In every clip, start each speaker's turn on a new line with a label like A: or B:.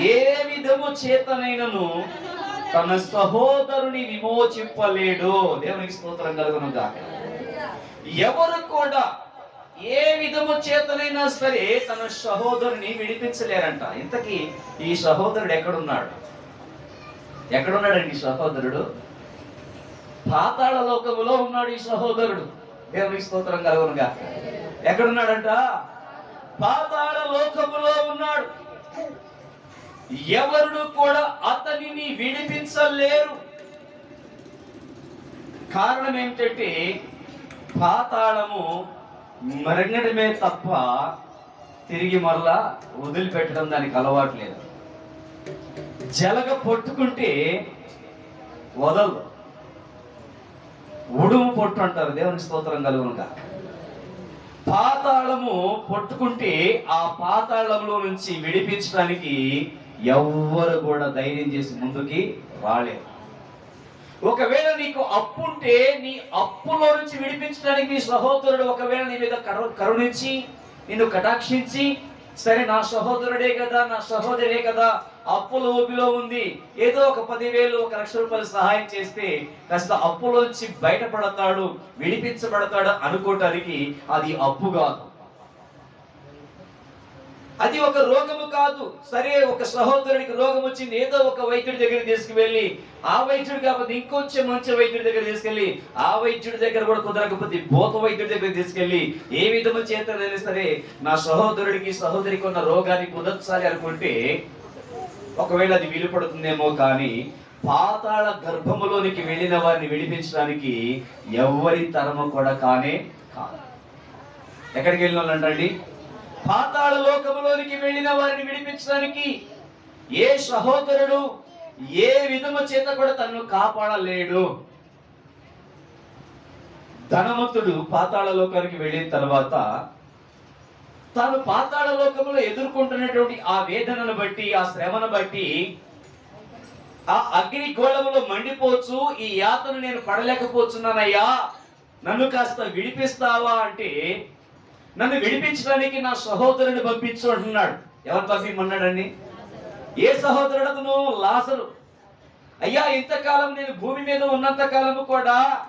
A: ఏ విధము చేతనైనను తన సహోదరుని విమోచింపలేడు. దేవునికి స్తోత్రం కలుగును గాక. ఎవరు కూడా ఏ విధము చేతనైనా సరే తన సహోదరుని విడిపించలేరంట. ఇంతకీ ఈ సహోదరుడు ఎక్కడున్నాడు? ఎక్కడున్నాడండి ఈ సహోదరుడు? పాతాళ లోకములో ఉన్నాడు ఈ సహోదరుడు. దేవునికి స్తోత్రం కలుగునుగా ఎక్కడున్నాడంట? పాతాళ లోకములో ఉన్నాడు. ఎవరు కూడా అతనిని విడిపించలేరు. కారణం ఏమిటంటే పాతాళము మరణడమే తప్ప తిరిగి మరలా వదిలిపెట్టడం దానికి అలవాటు లేదు. జలగ పట్టుకుంటే వదలదు. ఉడుము పొట్టు అంటారు దేవునికి స్తోత్రం కలుగునుగా పాతాళము పట్టుకుంటే ఆ పాతాళంలో నుంచి విడిపించడానికి ఎవ్వరు కూడా ధైర్యం చేసి ముందుకి రాలేదు. ఒకవేళ నీకు అప్పు ఉంటే నీ అప్పులో నుంచి విడిపించడానికి నీ సహోదరుడు ఒకవేళ నీ మీద కరుణించి నిన్ను కటాక్షించి సరే నా సహోదరుడే కదా నా సహోదరే కదా అప్పుల ఊపిలో ఉంది ఏదో ఒక పదివేలు ఒక లక్ష రూపాయలు సహాయం చేస్తే కాస్త అప్పులోంచి బయటపడతాడు విడిపించబడతాడు అనుకోవటానికి అది అప్పు కాదు. అది ఒక రోగము కాదు. సరే ఒక సహోదరుడికి రోగం వచ్చింది ఏదో ఒక వైద్యుడి దగ్గర తీసుకువెళ్ళి ఆ వైద్యుడు కాకపోతే ఇంకొంచెం మంచి వైద్యుడి దగ్గర తీసుకెళ్ళి ఆ వైద్యుడి దగ్గర కూడా కుదరకపోతే భూత వైద్యుడి దగ్గర తీసుకెళ్ళి ఏ విధము చేతనైనా సరే నా సహోదరుడికి సహోదరికి ఉన్న రోగాన్ని కుదర్చాలి అనుకుంటే ఒకవేళ అది వీలుపడుతుందేమో కానీ పాతాళ గర్భములోనికి వెళ్ళిన వారిని విడిపించడానికి ఎవరి తరము కూడా కానే కాదు. ఎక్కడికి వెళ్ళిన వాళ్ళు అంటండి పాతాళ లోకములోనికి వెళ్ళిన వారిని విడిపించడానికి ఏ సహోదరుడు ఏ విధము చేత కూడా తన్ను కాపాడలేడు. ధనవంతుడు పాతాళ లోకానికి వెళ్ళిన తర్వాత తాను పాతాళ లోకంలో ఎదుర్కొంటున్నటువంటి ఆ వేదనను బట్టి ఆ శ్రమను బట్టి ఆ అగ్ని గోళములో మండిపోవచ్చు ఈ యాతను నేను పడలేకపోతున్నానయ్యా నన్ను కాస్త విడిపిస్తావా అంటే నన్ను విడిపించడానికి నా సహోదరుని పంపించు అంటున్నాడు. ఎవరు పంపించమన్నాడండి? ఏ సహోదరుడు అతను లాసరు అయ్యా ఇంతకాలం నేను భూమి మీద ఉన్నంత కాలము కూడా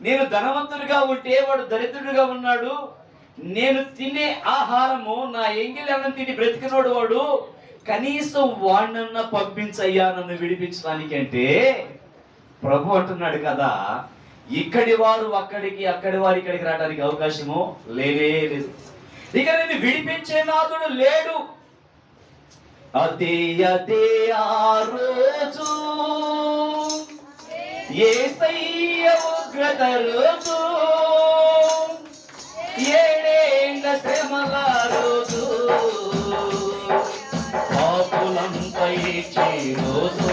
A: నేను ధనవంతుడిగా ఉంటే వాడు దరిద్రుడిగా ఉన్నాడు. నేను తినే ఆహారము నా ఎంగిలన్న అన్నం తిని బ్రతికినోడు వాడు. కనీసం వాడినన్నా పంపించయ్యా నన్ను విడిపించడానికి అంటే ప్రభు అంటున్నాడు కదా. ఇక్కడి వారు అక్కడికి అక్కడి వారు ఇక్కడికి రావడానికి అవకాశము లేనే లేదు. ఇక నేను విడిపించే నాథుడు లేడు. అదే అదే ఆ రోజు. ఏ ఉగ్రత రోజు. ఏడేండ్ల శ్రమల రోజు. పాపులంపై రోజు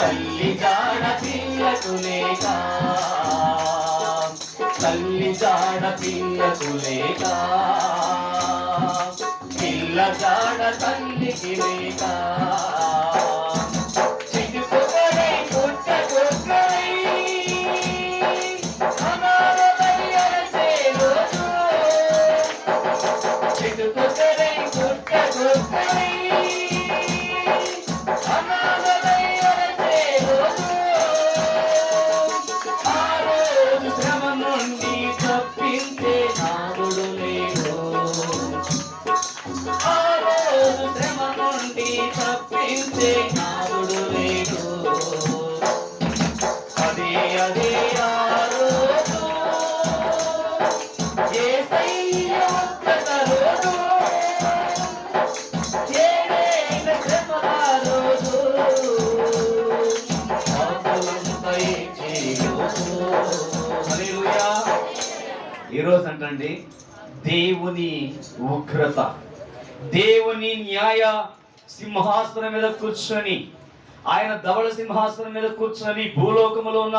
A: తల్లి జాడ పిల్లకులేక తల్లి జాడ పిల్లకులేక పిల్ల జాడ తల్లికి లేక. చూడండి దేవుని ఉగ్రత దేవుని న్యాయ సింహాసనం మీద కూర్చొని ఆయన ధవళ సింహాసనం మీద కూర్చొని భూలోకములో ఉన్న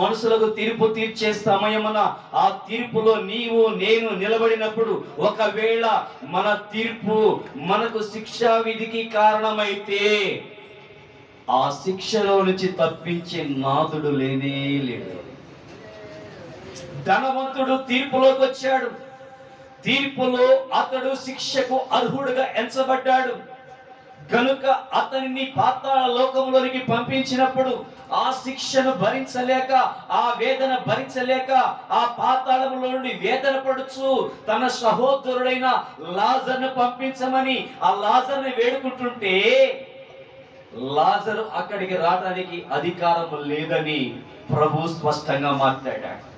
A: మనుషులకు తీర్పు తీర్చే సమయమున ఆ తీర్పులో నీవు నేను నిలబడినప్పుడు ఒకవేళ మన తీర్పు మనకు శిక్షా విధికి కారణమైతే ఆ శిక్షలో నుంచి తప్పించే నాదుడు లేనే లేడు. ధనవంతుడు తీర్పులోకి వచ్చాడు. తీర్పులో అతడు శిక్షకు అర్హుడుగా ఎంచబడ్డాడు. కనుక అతనిని పాతాళ లోకంలోనికి పంపించినప్పుడు ఆ శిక్షను భరించలేక ఆ వేదన భరించలేక ఆ పాతాళములో నుండి వేదన పడుచు తన సహోదరుడైన లాజర్ను పంపించమని ఆ లాజర్ని వేడుకుంటుంటే లాజరు అక్కడికి రావడానికి అధికారం లేదని ప్రభు స్పష్టంగా మాట్లాడాడు.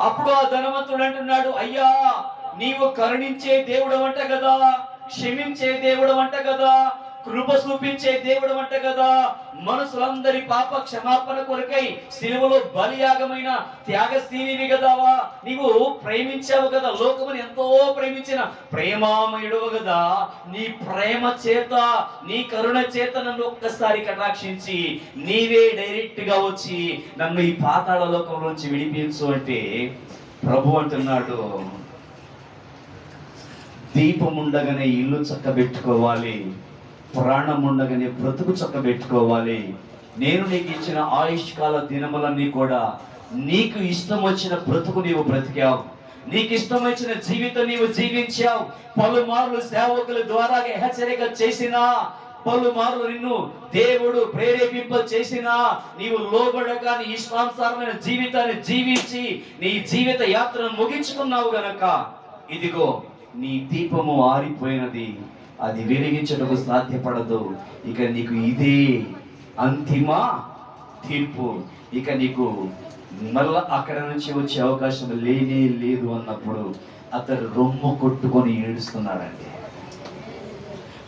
A: అప్పుడు ఆ ధనవంతుడు అంటున్నాడు అయ్యా నీవు కరుణించే దేవుడు అంట కదా క్షమించే దేవుడు అంట కదా కృప చూపించే దేవుడు అంట కదా. మనుషులందరి పాప క్షమాపణ కొరకై సిలువలో బలియాగమైన త్యాగశీలివి కదావా నీవు ప్రేమించావు కదా లోకముని ఎంతో ప్రేమించిన ప్రేమామయుడవు కదా. నీ ప్రేమ చేత నీ కరుణ చేత నన్ను ఒక్కసారి కటాక్షించి నీవే డైరెక్ట్గా వచ్చి నన్ను ఈ పాతాళ లోకంలోంచి విడిపించు అంటే ప్రభు అంటున్నాడు. దీపం ఉండగానే ఇల్లు చక్కబెట్టుకోవాలి. ప్రాణం ఉండగానే బ్రతుకు చక్కబెట్టుకోవాలి నేను నీకు ఇచ్చిన ఆయుష్కాల దినములన్నీ కూడా నీకు ఇష్టం వచ్చిన బ్రతుకు నీవు బ్రతికావు. నీకు ఇష్టం వచ్చిన జీవితం నీవు జీవించావు. పలుమార్లు సేవకుల ద్వారా హెచ్చరిక చేసినా పలుమార్లు నిన్ను దేవుడు ప్రేరేపింప చేసినా నీవు లోబడక నీ ఇష్టానుసారమైన జీవితాన్ని జీవించి నీ జీవిత యాత్రను ముగించుకున్నావు గనక ఇదిగో నీ దీపము ఆరిపోయినది. అది వెలిగించటకు సాధ్యపడదు. ఇక నీకు ఇదే అంతిమ తీర్పు. ఇక నీకు మళ్ళా అక్కడ నుంచి వచ్చే అవకాశం లేనే లేదు అన్నప్పుడు అతడు రొమ్ము కొట్టుకొని ఏడుస్తున్నాడండి.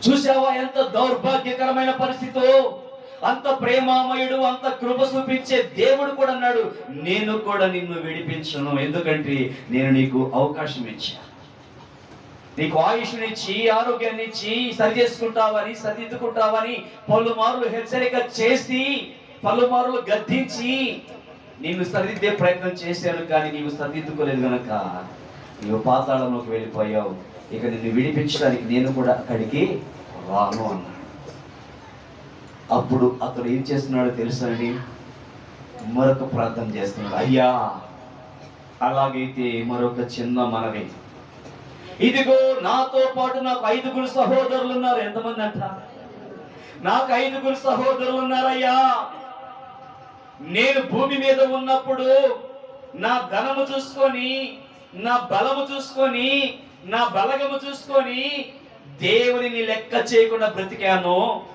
A: చూసావా ఎంత దౌర్భాగ్యకరమైన పరిస్థితో? అంత ప్రేమామయుడు అంత కృప చూపించే దేవుడు కూడా అన్నాడు నేను కూడా నిన్ను విడిపించను. ఎందుకంటే నేను నీకు అవకాశం ఇచ్చాను. నీకు ఆయుష్నిచ్చి ఆరోగ్యాన్ని ఇచ్చి సరి చేసుకుంటావని సరిదిద్దుకుంటావని పలుమార్లు హెచ్చరిక చేసి పలుమార్లు గద్దించి నిన్ను సరిదిద్దే ప్రయత్నం చేశాను కానీ నీవు సరిదిద్దుకోలేదు గనక. నీవు పాతాళంలోకి వెళ్ళిపోయావు. ఇక నిన్ను విడిపించడానికి నేను కూడా అక్కడికి రాను అన్నాడు. అప్పుడు అతడు ఏం చేస్తున్నాడో తెలుసా అండి మరొక ప్రార్థన చేస్తున్నాడు. అయ్యా అలాగైతే మరొక చిన్న మనవి. ఇదిగో నాతో పాటు నాకు ఐదుగురు సహోదరులు ఉన్నారు. ఎంతమంది అంట? నాకు ఐదుగురు సహోదరులు ఉన్నారయ్యా. నేను భూమి మీద ఉన్నప్పుడు నా ధనము చూసుకొని నా బలము చూసుకొని నా బలగము చూసుకొని దేవునిని లెక్క చేయకుండా బ్రతికాను.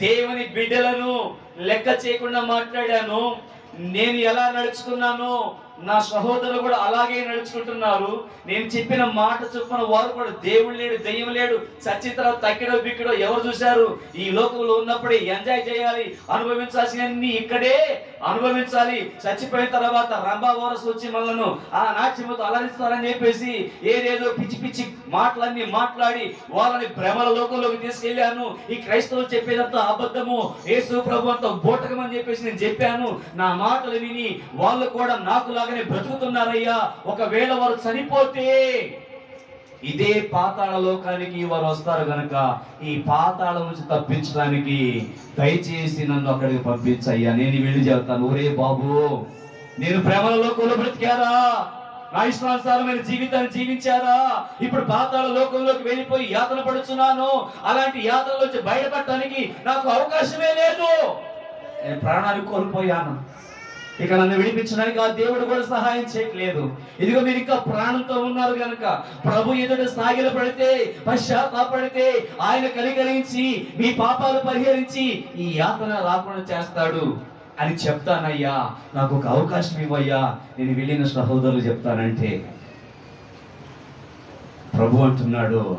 A: దేవుని బిడ్డలను లెక్క చేయకుండా మాట్లాడాను. నేను ఎలా నడుచుకున్నాను? నా సహోదరులు కూడా అలాగే నడుచుకుంటున్నారు. నేను చెప్పిన మాట చొప్పున వారు కూడా దేవుడు లేడు దెయ్యం లేడు సచిత్ర తక్కిడో బిక్కడో ఎవరు చూశారు? ఈ లోకంలో ఉన్నప్పుడే ఎంజాయ్ చేయాలి అనుభవించాల్సినన్ని ఇక్కడే అనుభవించాలి. చచ్చిపోయిన తర్వాత రంభా వారసు వచ్చి మనను ఆ నాట్యముతో అలరిస్తారని చెప్పేసి ఏదేదో పిచ్చి పిచ్చి మాటలన్నీ మాట్లాడి వాళ్ళని భ్రమల లోకంలోకి తీసుకెళ్ళాను ఈ క్రైస్తవులు చెప్పేదంతా అబద్ధము. యేసు ప్రభు అంత బోటకమని చెప్పేసి నేను చెప్పాను. నా మాటలు విని వాళ్ళు కూడా నాకు లాగానే బ్రతుకుతున్నారయ్యా. ఒకవేళ వారు చనిపోతే ఇదే పాతాళ లోకానికి వారు వస్తారు కనుక ఈ పాతాళ నుంచి తప్పించడానికి దయచేసి నన్ను అక్కడికి పంపించయ్యా. నేను వెళ్ళి చెబుతాను ఒరే బాబు నేను ప్రేమలలో లోకంలో బ్రతికారా? నా ఇష్టానుసారమైన జీవితాన్ని జీవించారా? ఇప్పుడు పాతాళ లోకంలోకి వెళ్ళిపోయి యాతన పడుచున్నాను. అలాంటి యాతనలోంచి బయటపడటానికి నాకు అవకాశమే లేదు. నేను ప్రాణాన్ని కోల్పోయాను. ఇక నన్ను విడిపించడానికి ఆ దేవుడు కూడా సహాయం చేయట్లేదు. ఇదిగో మీరు ఇంకా ప్రాణంతో ఉన్నారు కనుక ప్రభు ఎదుట సాగిల పడితే పశ్చాత్తాపడితే ఆయన కలిగలించి మీ పాపాలు పరిహరించి ఈ యాతన రాకుండా చేస్తాడు అని చెప్తానయ్యా. నాకు ఒక అవకాశం ఇవ్వయ్యా. నేను వెళ్ళిన సహోదరులు చెప్తానంటే ప్రభు అంటున్నాడు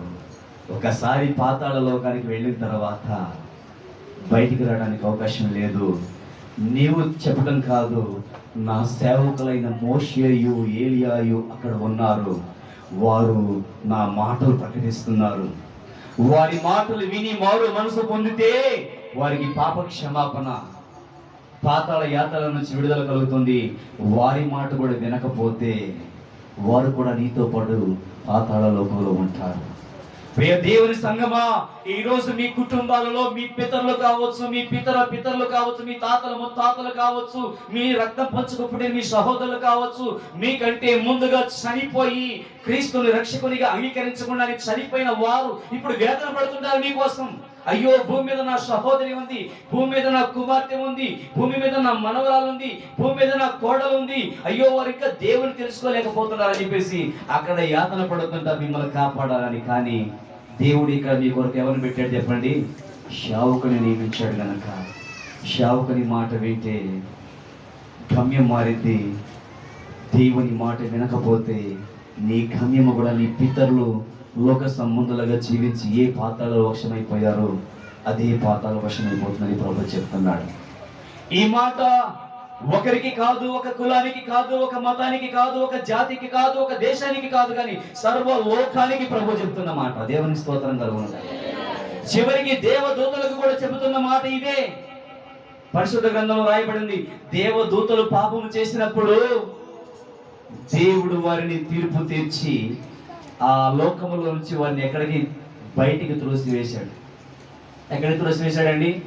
A: ఒకసారి పాతాళ లోకానికి వెళ్ళిన తర్వాత బయటికి రావడానికి అవకాశం లేదు. నీవు చెప్పడం కాదు నా సేవకులైన మోషేయు ఏలియాయు అక్కడ ఉన్నారు. వారు నా మాటలు ప్రకటిస్తున్నారు. వారి మాటలు విని మారు మనసు పొందితే వారికి పాప క్షమాపణ పాతాళ యాతల నుంచి విడుదల కలుగుతుంది. వారి మాట కూడా వినకపోతే వారు కూడా నీతో పాటు పాతాళ లోకంలో ఉంటారు. ప్రియ దేవుని సంగమా ఈ రోజు మీ కుటుంబాలలో మీ పితరులు కావచ్చు మీ పితర పితరులు కావచ్చు మీ తాతల ముత్తాతలు కావచ్చు మీ రక్తం పంచుకుప్పుడే మీ సహోదరులు కావచ్చు మీకంటే ముందుగా చనిపోయి క్రీస్తుని రక్షకునిగా అంగీకరించకుండా చనిపోయిన వారు ఇప్పుడు వేదన పడుతున్నారు మీకోసం. అయ్యో భూమి మీద నా సహోదరి ఉంది భూమి మీద నా కుమార్తె ఉంది భూమి మీద నా మనవరాలు ఉంది భూమి మీద నా కోడలు ఉంది. అయ్యో వారు ఇంకా దేవుని తెలుసుకోలేకపోతున్నారని చెప్పేసి అక్కడ యాతన పడుతుంటా మిమ్మల్ని కాపాడాలని కానీ దేవుడు ఇక్కడ మీ కొరకు ఎవరిని పెట్టాడు చెప్పండి? షావుకుని నియమించాడు కనుక షావుకుని మాట వింటే గమ్యం మారింది. దేవుని మాట వినకపోతే నీ గమ్యము కూడా నీ పితరులు లోక సంబంధులుగా జీవించి ఏ పాతాల వశమైపోయారో అదే పాతాల వశమైపోతుందని ప్రభు చెప్తున్నాడు. ఈ మాట ఒకరికి కాదు ఒక కులానికి కాదు ఒక మతానికి కాదు ఒక జాతికి కాదు ఒక దేశానికి కాదు కానీ సర్వ లోకానికి ప్రభు చెప్తున్న మాట. దేవుని స్తోత్రం కలుగును. చివరికి దేవదూతలకు కూడా చెబుతున్న మాట ఇదే. పరిశుద్ధ గ్రంథంలో రాయబడింది దేవదూతలు పాపము చేసినప్పుడు దేవుడు వారిని తీర్పు తీర్చి ఆ లోకములో నుంచి వారిని ఎక్కడికి? బయటికి త్రోసివేశాడు. ఎక్కడికి త్రోసివేశాడండి?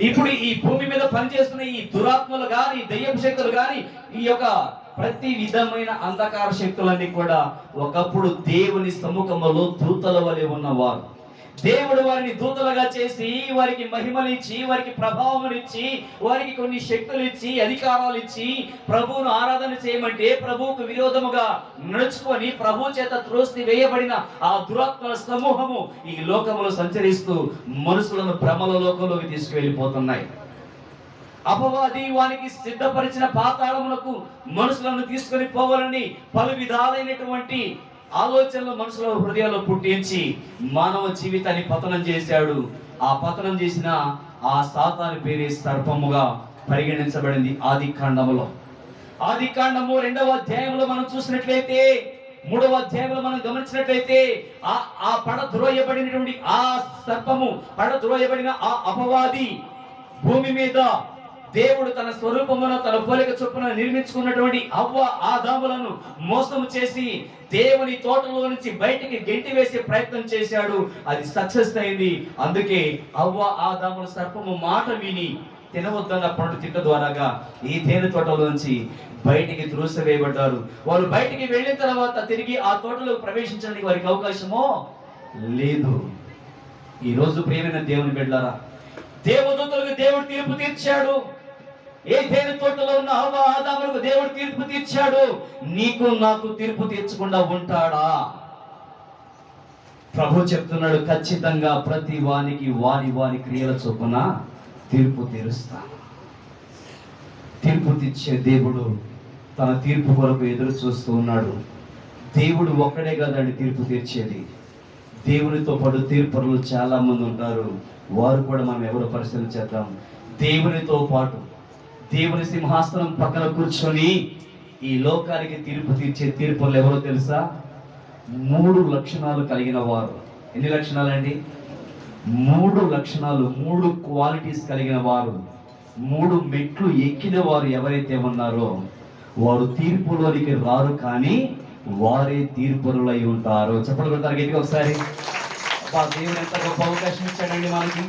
A: ఇప్పుడు ఈ భూమి మీద పనిచేస్తున్న ఈ దురాత్మలు కానీ దయ్యం శక్తులు కానీ ఈ యొక్క ప్రతి విధమైన అంధకార శక్తులన్నీ కూడా ఒకప్పుడు దేవుని సముఖంలో దూతల వలె ఉన్నవారు. దేవుడు వారిని దూతలుగా చేసి వారికి మహిమలు ఇచ్చి వారికి ప్రభావం ఇచ్చి వారికి కొన్ని శక్తులు ఇచ్చి అధికారాలు ఇచ్చి ప్రభువును ఆరాధన చేయమంటే ప్రభువుకు విరోధముగా నడుచుకొని ప్రభు చేత త్రోసి వేయబడిన ఆ దురాత్మల సమూహము ఈ లోకములో సంచరిస్తూ మనుషులను భ్రమల లోకంలోకి తీసుకువెళ్ళిపోతున్నాయి. అపవాది వానికి సిద్ధపరిచిన పాతాళములకు మనుషులను తీసుకొని పోవాలని పలు విధాలైనటువంటి ఆలోచనలు మనుషుల హృదయాల్లో పుట్టించి మానవ జీవితాన్ని పతనం చేశాడు. ఆ పతనం చేసిన ఆ సాతాను పేరే సర్పముగా పరిగణించబడింది ఆది కాండములో. ఆది కాండము రెండవ అధ్యాయంలో మనం చూసినట్లయితే మూడవ అధ్యాయంలో మనం గమనించినట్లయితే ఆ ఆ పడ ద్రోయబడినటువంటి ఆ సర్పము పడ ద్రోయబడిన ఆ అపవాది భూమి మీద దేవుడు తన స్వరూపమును తన పోలిక చొప్పున నిర్మించుకున్నటువంటి అవ్వ ఆదాములను మోసం చేసి దేవుని తోటలో నుంచి బయటికి గెంటి వేసే ప్రయత్నం చేశాడు. అది సక్సెస్ అయింది. అందుకే అవ్వ ఆదాముల సర్పము మాట విని తినవద్దన్న పండు తిట్ట ద్వారాగా ఈ తేనె తోటలో నుంచి బయటికి త్రూసివేయబడ్డారు. వారు బయటికి వెళ్ళిన తర్వాత తిరిగి ఆ తోటలో ప్రవేశించడానికి వారికి అవకాశమో లేదు. ఈ రోజు ప్రియమైన దేవుని బిడ్డారా దేవదూతలకు దేవుడు తీర్పు తీర్చాడు. ఏ తేనె తోటలో ఉన్న ఆదాములకు దేవుడు తీర్పు తీర్చాడు. నీకు నాకు తీర్పు తీర్చకుండా ఉంటాడా? ప్రభు చెప్తున్నాడు ఖచ్చితంగా ప్రతి వానికి వాని వాని క్రియల చొప్పున తీర్పు తీరుస్తాను. తీర్పు తీర్చే దేవుడు తన తీర్పు కొరకు ఎదురు చూస్తూ ఉన్నాడు. దేవుడు ఒక్కడే కదండి తీర్పు తీర్చేది. దేవునితో పాటు తీర్పరులు చాలా మంది ఉంటారు. వారు కూడా మనం ఎవరు పరిశీలన చేద్దాం. దేవునితో పాటు దేవుని సింహాసనం పక్కన కూర్చొని ఈ లోకానికి తీర్పు తీర్చే తీర్పులు ఎవరో తెలుసా? మూడు లక్షణాలు కలిగిన వారు. ఎన్ని లక్షణాలండి? మూడు లక్షణాలు మూడు క్వాలిటీస్ కలిగిన వారు. మూడు మెట్లు ఎక్కిన వారు ఎవరైతే ఉన్నారో వారు తీర్పులోనికి రారు కానీ వారే తీర్పులై ఉంటారు. చెప్పండి కొడతారు గట్టిగా ఒకసారి. దేవుడు ఎంత గొప్ప అవకాశం ఇచ్చాడండి మనకి.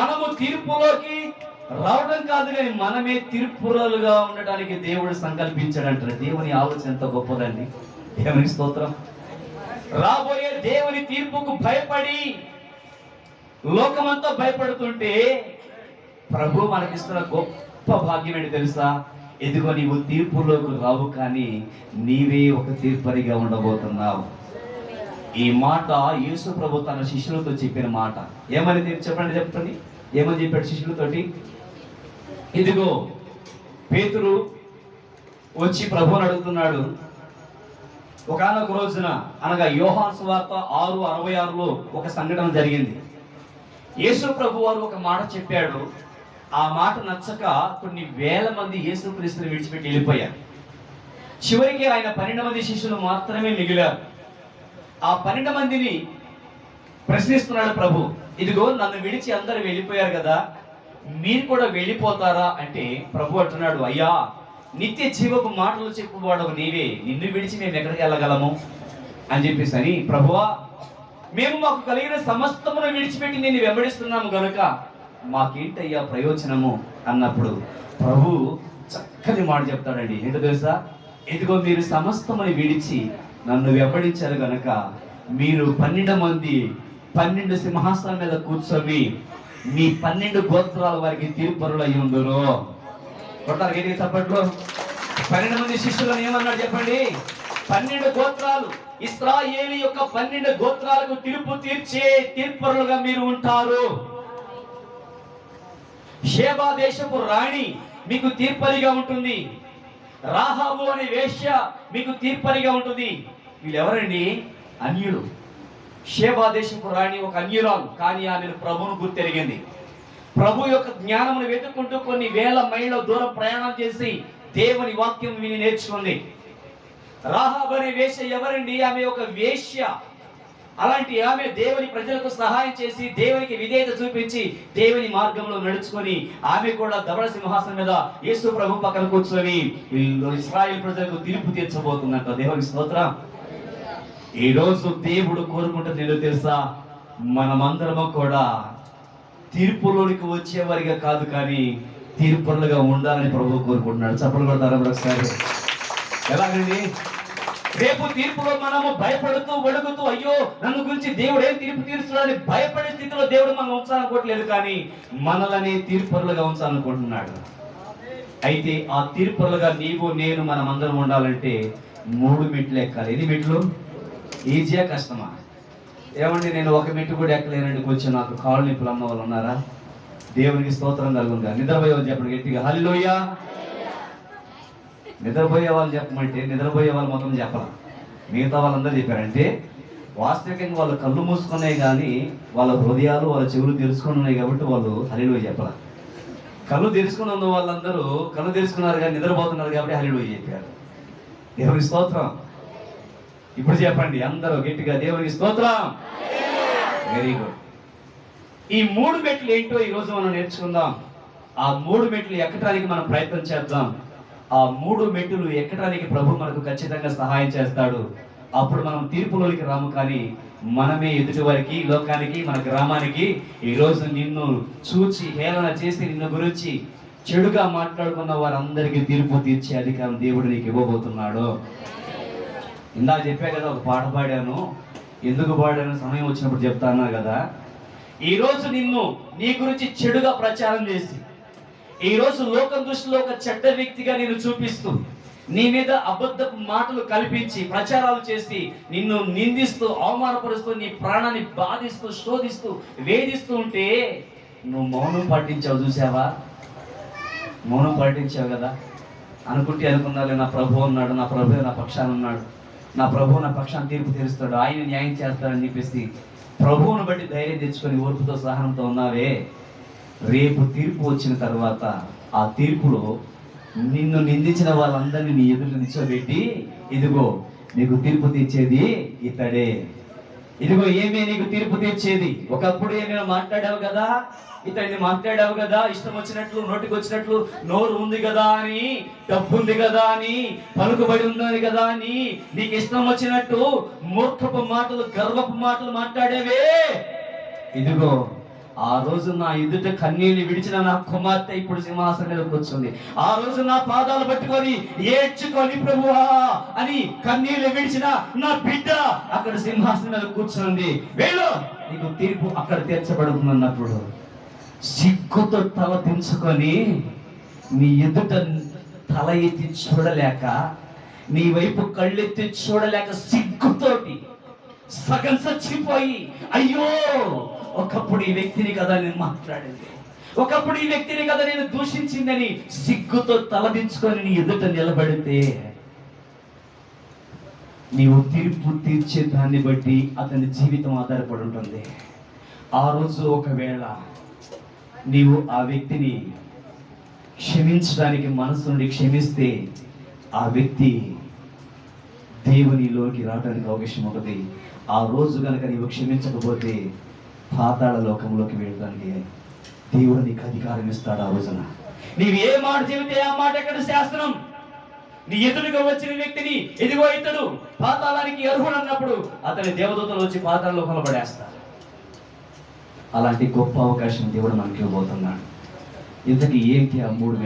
A: మనము తీర్పులోకి రావడం కాదు కానీ మనమే తిరుపురలుగా ఉండటానికి దేవుడు సంకల్పించాడంటారు. దేవుని ఆలోచన ఎంత గొప్పదండి. దేవుని స్తోత్రం. రాబోయే దేవుని తీర్పుకు భయపడి లోకమంతా భయపడుతుంటే ప్రభు మనకిస్తున్న గొప్ప భాగ్యం ఏంటి తెలుసా? ఎదుగో నీవు తీర్పులోకి రావు కానీ నీవే ఒక తీర్పరిగా ఉండబోతున్నావు. ఈ మాట యేసు ప్రభు తన శిష్యులతో చెప్పిన మాట. ఏమని చెప్పండి చెప్పండి. ఏమని చెప్పాడు శిష్యులతోటి? ఇదిగో పేతురు వచ్చి ప్రభువుని అడుగుతున్నాడు. ఒకనొక రోజున అనగా యోహాన్ సువార్త ఆరు అరవై ఆరులో ఒక సంఘటన జరిగింది. యేసు ప్రభు వారు ఒక మాట చెప్పాడు. ఆ మాట నచ్చక కొన్ని వేల మంది యేసుక్రీస్తుని విడిచిపెట్టి వెళ్ళిపోయారు. చివరికి ఆయన పన్నెండు మంది శిష్యులు మాత్రమే మిగిలారు. ఆ పన్నెండు మందిని ప్రశ్నిస్తున్నాడు ప్రభు ఇదిగో నన్ను విడిచి అందరు వెళ్ళిపోయారు కదా మీరు కూడా వెళ్ళిపోతారా అంటే ప్రభు అంటున్నాడు అయ్యా నిత్య జీవపు మాటలు చెప్పువాడవు నీవే. నిన్ను విడిచి మేము ఎక్కడికి వెళ్ళగలము? అని చెప్పేసి అని ప్రభువా మేము మాకు కలిగిన సమస్తమును విడిచిపెట్టి నేను వెంబడిస్తున్నాము గనుక మాకేంటయ్యా ప్రయోజనము? అన్నప్పుడు ప్రభు చక్కని మాట చెప్తాడండి. ఏంటో తెలుసా? ఇదిగో మీరు సమస్తమని విడిచి నన్ను వెంబడించారు గనక మీరు పన్నెండు మంది పన్నెండు సింహాసనం మీద కూర్చొని మీ పన్నెండు గోత్రాల వారికి తీర్పరులు అయి ఉందరు కొట్టారు గట్టిగా పన్నెండు మంది శిష్యులను ఏమన్నాడు చెప్పండి? పన్నెండు గోత్రాలు. ఇస్రాయేలు యొక్క పన్నెండు గోత్రాలకు తీర్పు తీర్చే తీర్పరులుగా మీరు ఉంటారు. షేబా దేశపు రాణి మీకు తీర్పరిగా ఉంటుంది. రాహాబు అనే వేష్య మీకు తీర్పరిగా ఉంటుంది. వీళ్ళెవరండి? అన్యుడు అన్యులు. దేశపు రాణి ఒక అన్యురాలు కానీ ఆమెను ప్రభువును గుర్తెరిగింది. ప్రభు యొక్క జ్ఞానమును వెతుక్కుంటూ కొన్ని వేల మైళ్ళ దూరం ప్రయాణం చేసి దేవుని వాక్యం విని నేర్చుకుంది. రాహాబ్ అనే వేశ్య ఎవరండి? ఆమె ఒక వేష్య అలాంటి ఆమె దేవుని ప్రజలకు సహాయం చేసి దేవునికి విధేయత చూపించి దేవుని మార్గంలో నడుచుకొని ఆమె కూడా ధవళ సింహాసనం మీద యేసు ప్రభు పక్కన కూర్చొని వీళ్ళు ప్రజలకు తీర్పు తీర్చబోతుందంట. దేవుని స్తోత్రం. ఈ రోజు దేవుడు కోరుకుంటుంది తెలుసా? మనమందరము కూడా తీర్పులోనికి వచ్చేవారిగా కాదు కానీ తీర్పులుగా ఉండాలని ప్రభు కోరుకుంటున్నాడు. చప్పలు కొడతారా ఒకసారి ఎలాగండి? రేపు తీర్పులో మనము భయపడుతూ వణుకుతూ అయ్యో నన్ను గురించి దేవుడు ఏం తీర్పు తీరుస్తున్నాడని భయపడే స్థితిలో దేవుడు మనం ఉంచాలనుకోవట్లేదు కానీ మనలని తీర్పులుగా ఉంచాలనుకుంటున్నాడు. అయితే ఆ తీర్పులుగా నీవు నేను మనం అందరం ఉండాలంటే మూడు మెట్లు ఎక్కాలి. ఎన్ని మెట్లు? ఈజీయా కష్టమా? ఏమండి నేను ఒక మెట్టు కూడా ఎక్కలేనండి కొంచెం నాకు కాళ్ళు నిప్పులు అమ్మ వాళ్ళు ఉన్నారా? దేవునికి స్తోత్రం కలుగుందా నిద్రపోయే వాళ్ళు చెప్పండి గట్టిగా హల్లోయ్యా నిద్రపోయే వాళ్ళు చెప్పమంటే నిద్రపోయే వాళ్ళు మొత్తం చెప్పాల? మిగతా వాళ్ళందరూ చెప్పారంటే వాస్తవికంగా వాళ్ళు కళ్ళు మూసుకున్నాయి కానీ వాళ్ళ హృదయాలు వాళ్ళ చెవులు తెరుచుకుని ఉన్నాయి కాబట్టి వాళ్ళు హలిలో చెప్పాల? కళ్ళు తెరుచుకుని ఉన్న వాళ్ళందరూ కళ్ళు తెరుచుకున్నారు కానీ నిద్రపోతున్నారు కాబట్టి హలిలో చెప్పారు. దేవుని స్తోత్రం. ఇప్పుడు చెప్పండి అందరూ గట్టిగా దేవుని స్తోత్రం. వెరీ గుడ్ ఈ మూడు మెట్లు ఏంటో ఈ రోజు మనం నేర్చుకుందాం. ఆ మూడు మెట్లు ఎక్కడానికి మనం ప్రయత్నం చేద్దాం. ఆ మూడు మెట్లు ఎక్కడానికి ప్రభు మనకు ఖచ్చితంగా సహాయం చేస్తాడు. అప్పుడు మనం తీర్పులోకి రాము కానీ మనమే ఎదుటి వారికి లోకానికి మన గ్రామానికి ఈరోజు నిన్ను చూచి హేళన చేసి నిన్ను గురించి చెడుగా మాట్లాడుకున్న వారందరికీ తీర్పు తీర్చే అధికారం దేవుడు నీకు ఇవ్వబోతున్నాడు. ఇందాక చెప్పా కదా ఒక పాట పాడాను. ఎందుకు పాడాను సమయం వచ్చినప్పుడు చెప్తాను కదా. ఈరోజు నిన్ను నీ గురించి చెడుగా ప్రచారం చేసి ఈరోజు లోకం దృష్టిలో ఒక చెడ్డ వ్యక్తిగా నేను చూపిస్తూ నీ మీద అబద్ధపు మాటలు కల్పించి ప్రచారాలు చేసి నిన్ను నిందిస్తూ అవమానపరుస్తూ నీ ప్రాణాన్ని బాధిస్తూ శోధిస్తూ వేధిస్తూ ఉంటే నువ్వు మౌనం పాటించావు చూసావా? మౌనం పాటించావు కదా? అనుకుంటే అనుకున్నాలే నా ప్రభు ఉన్నాడు నా ప్రభు నా పక్షాన ఉన్నాడు. నా ప్రభు నా పక్షాన్ని తీర్పు తీరుస్తాడు. ఆయన న్యాయం చేస్తాడని చెప్పేసి ప్రభువును బట్టి ధైర్యం తెచ్చుకొని ఓర్పుతో సహనంతో ఉన్నావే. రేపు తీర్పు వచ్చిన తర్వాత ఆ తీర్పులో నిన్ను నిందించిన వాళ్ళందరినీ నీ ఎదురు నిల్చోబెట్టి ఇదిగో నీకు తీర్పు తీర్చేది ఇతడే. ఇదిగో ఏమే నీకు తీర్పు తీర్చేది ఒకప్పుడు ఏమైనా మాట్లాడావు కదా? ఇతన్ని మాట్లాడావు కదా? ఇష్టం వచ్చినట్లు నోటికి వచ్చినట్లు నోరు ఉంది కదా అని డబ్బు ఉంది కదా అని పలుకుబడి ఉందని కదా అని నీకు ఇష్టం వచ్చినట్టు మూర్ఖపు మాటలు గర్వపు మాటలు మాట్లాడేవే? ఇదిగో ఆ రోజు నా ఎదుట కన్నీళ్ళు విడిచిన నా కుమార్తె ఇప్పుడు సింహాసనం మీద కూర్చుంది. ఆ రోజు నా పాదాలు పట్టుకొని ఏడ్చుకొని ప్రభువా అని కన్నీళ్ళు విడిచిన నా బిడ్డ అక్కడ సింహాసనం మీద కూర్చుంది. వేలు నీకు తీర్పు అక్కడ తీర్చబడుతుందన్నప్పుడు సిగ్గుతో తల దించుకొని నీ ఎదుట తల ఎత్తి చూడలేక నీ వైపు కళ్ళెత్తి చూడలేక సిగ్గుతోటి సగం చచ్చిపోయి అయ్యో! ఒకప్పుడు ఈ వ్యక్తిని కదా నేను మాట్లాడింది. ఒకప్పుడు ఈ వ్యక్తిని కదా నేను దూషించిందని సిగ్గుతో తలదించుకొని నీ ఎదుట నిలబడితే నీవు తీర్పు తీర్చే దాన్ని బట్టి అతని జీవితం ఆధారపడి ఉంటుంది. ఆ రోజు ఒకవేళ నీవు ఆ వ్యక్తిని క్షమించడానికి మనసు నుండి క్షమిస్తే ఆ వ్యక్తి దేవునిలోకి రావడానికి అవకాశం ఉంటుంది.
B: ఆ రోజు కనుక నీవు క్షమించకపోతే పాతాళ లోకంలోకి వెళ్ళడానికి దేవుడు నీకు అధికారం ఇస్తాడు ఆ రోజున.
A: నీవు ఏ మాట చెబితే ఆ మాట ఎక్కడ శాస్త్రం నీ ఎదురుగా వచ్చిన వ్యక్తిని ఎదిగో ఇతడు. పాతాళానికి అర్హుడు అన్నప్పుడు అతని దేవదూతలు వచ్చి పాతాళలో లోకంలో పడేస్తారు
B: అలాంటి గొప్ప అవకాశం దేవుడు మనకి ఇవ్వబోతున్నాడు. ఇంతకీ ఏంటి ఆ మూడు